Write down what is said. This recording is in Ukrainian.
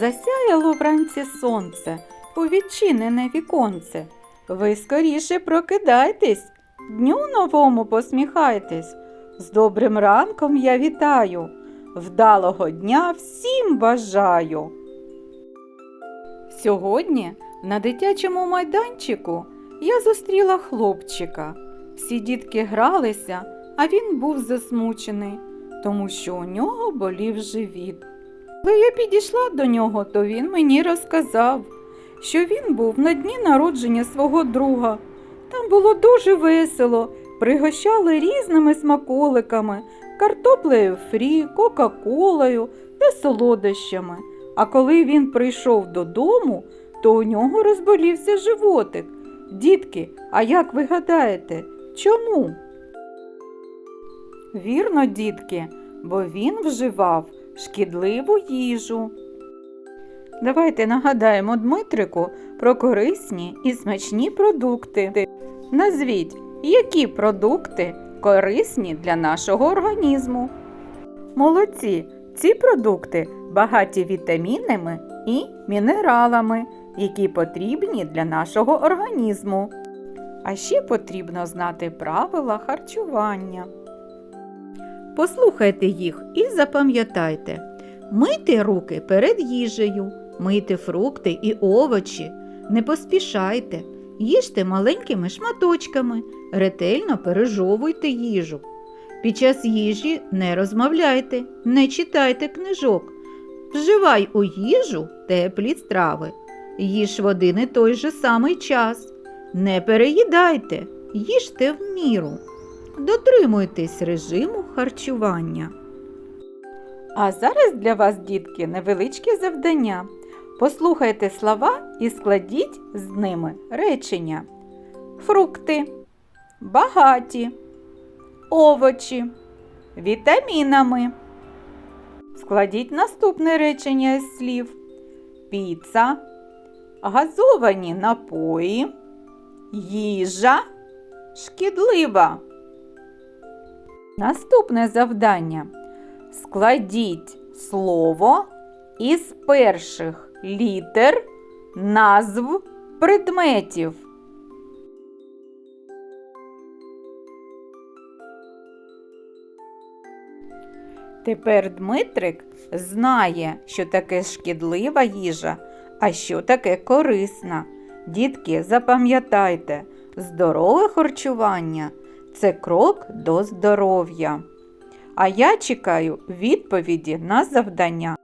Засяяло вранці сонце у відчинене віконце. Ви скоріше прокидайтесь, дню новому посміхайтесь. З добрим ранком я вітаю, вдалого дня всім бажаю. Сьогодні на дитячому майданчику я зустріла хлопчика. Всі дітки гралися, а він був засмучений, тому що у нього болів живіт. Коли я підійшла до нього, то він мені розказав, що він був на дні народження свого друга. Там було дуже весело, пригощали різними смаколиками, картоплею фрі, кока-колою та солодощами. А коли він прийшов додому, то у нього розболівся животик. Дітки, а як ви гадаєте, чому? Вірно, дітки, бо він вживав шкідливу їжу. Давайте нагадаємо Дмитрику про корисні і смачні продукти. Назвіть, які продукти корисні для нашого організму. Молодці, ці продукти багаті вітамінами і мінералами, які потрібні для нашого організму. А ще потрібно знати правила харчування. Послухайте їх і запам'ятайте. Мийте руки перед їжею, мийте фрукти і овочі, не поспішайте, їжте маленькими шматочками, ретельно пережовуйте їжу. Під час їжі не розмовляйте, не читайте книжок. Вживай у їжу теплі страви. Їж в один той же самий час. Не переїдайте, їжте в міру. Дотримуйтесь режиму харчування. А зараз для вас, дітки, невеличке завдання. Послухайте слова і складіть з ними речення. Фрукти, багаті, овочі, вітамінами. Складіть наступне речення з слів: піца, газовані напої, їжа, шкідлива. Наступне завдання. Складіть слово із перших літер назв предметів. Тепер Дмитрик знає, що таке шкідлива їжа, а що таке корисна. Дітки, запам'ятайте, здорове харчування це крок до здоров'я. А я чекаю відповіді на завдання.